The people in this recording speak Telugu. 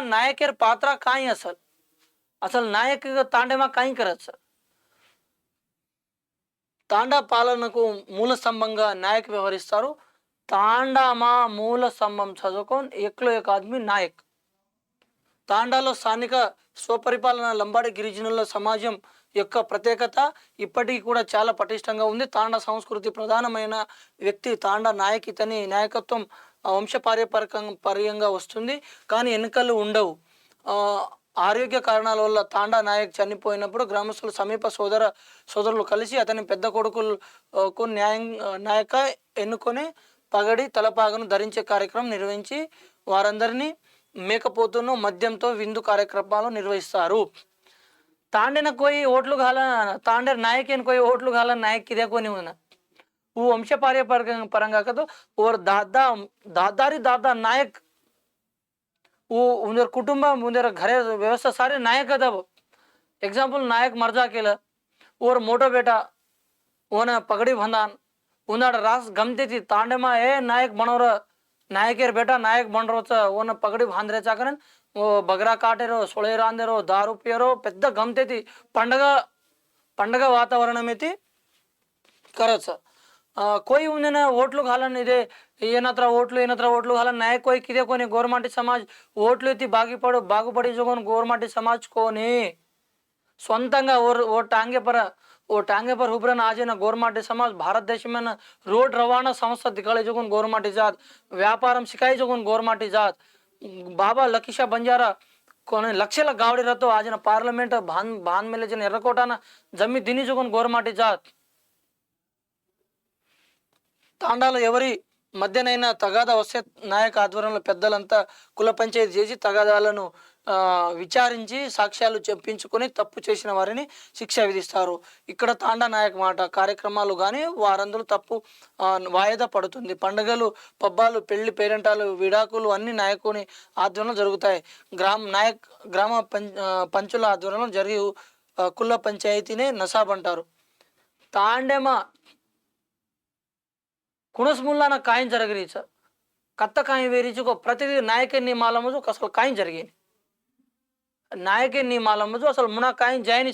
নায়কের পাত্রা কাই আসল আসল নায়ক ತಾಂಡೆમાં કાંઈ કરે છે తాండా పాలనకు మూల స్తంభంగా నాయక్ వ్యవహరిస్తారు. తాండామా మూల స్తంభం చదువుకొని ఎక్లో ఎక్ నాయక్. తాండాలో స్థానిక స్వపరిపాలన లంబాడి గిరిజనుల సమాజం యొక్క ప్రత్యేకత ఇప్పటికీ కూడా చాలా పటిష్టంగా ఉంది. తాండా సంస్కృతి ప్రధానమైన వ్యక్తి తాండా నాయక్ నాయకత్వం వంశపార్యపరకం పర్యంగా వస్తుంది. కానీ ఎన్నికలు ఉండవు. ఆరోగ్య కారణాల వల్ల తాండా నాయక్ చనిపోయినప్పుడు గ్రామస్తులు సమీప సోదర సోదరులు కలిసి అతని పెద్ద కొడుకులకు న్యాయం నాయక ఎన్నుకొని పగడి తలపాగను ధరించే కార్యక్రమం నిర్వహించి వారందరినీ మేకపోతును మద్యంతో విందు కార్యక్రమాలు నిర్వహిస్తారు. తాండెన కోయి ఓట్లు కాల తాండే నాయకేన కోయి ఓట్లు కాల నాయక్ ఇదే కొని ఉన్నా. వంశపార్య పరంగా కాదు दादा దాదా दादा नायक నాయక్ उनीहरू कुटुम्ब उनीहरू घर व्यवस्था सारे नायक आहेत अब एक्झाम्पल नायक मर्जा केलं और मोठो बेटा ओन पगडी भंदान उन्हाळ रास गमते ती तांडमा ए नायक बनवर नायकेर बेटा नायक बनरोचं ओन पगडी भांद्रेचा वो बगरा काटे रो सोले सोळे रांदेरो दारू पियरो పెద్ద पंडगा పండగ वातावरण मेती అయితే కరచ कोई उन्हें ಓಟ್ಲು ಹಾಲನ್ನು ಇದೆ ಏನತ್ರ ಓಟ್ಲು ಏನತ್ರ ಓಟ್ಲು ಹಾಲನ್ನು ನಾಯಕ ಹೋಯ್ಕಿದೆ ಕೊನೆ ಗೋರ್ಮಾಟಿ ಸಮಾಜ್ ఓట్లు ఎత్తి బాగిపడు బాగుపడించుకొని గోర్మాటి సమాజ్ కోని సొంతంగా ఓ ఓ టాంగే పర ఓ టాంగే పర్ హుబ్రన్ ఆజిన గోర్మాటి సమాజ్ భారతదేశమైన రోడ్ రవాణా సంస్థ దిగళించుకొని గోర్మాటి జాత్ వ్యాపారం శికాయించుకొని గోర్మాటి జాత్ బాబా లకిషా బంజారా కొన్ని లక్షల గావడిలతో ఆజిన పార్లమెంట్ భాన్ భాన్ మేలేజిన ఎర్రకోటాన జమ్మి దినిచుకొని గోర్మాటి జాత్ తాండాలో ఎవరి మధ్యనైనా తగాదా వస్తే నాయక ఆధ్వర్యంలో పెద్దలంతా కుల పంచాయతీ చేసి తగాదాలను విచారించి సాక్ష్యాలు చెప్పించుకొని తప్పు చేసిన వారిని శిక్ష విధిస్తారు. ఇక్కడ తాండా నాయక్ మాట కార్యక్రమాలు కానీ వారందరూ తప్పు వాయిదా పడుతుంది. పండుగలు పబ్బాలు పెళ్ళి పేరెంటాలు విడాకులు అన్ని నాయకుని ఆధ్వర్యంలో జరుగుతాయి. గ్రామ నాయక్ గ్రామ పం పంచుల ఆధ్వర్యంలో జరిగి కుల పంచాయతీనే నసాబ్ అంటారు. తాండేమా कुणसमुल्लाना काही जरगरीचं कत्त काही वेरीची को प्रतिदी नायकांनी मला मजू कसं काही जरगे नायकांनी मला मजू असल मुना काही जाय नाही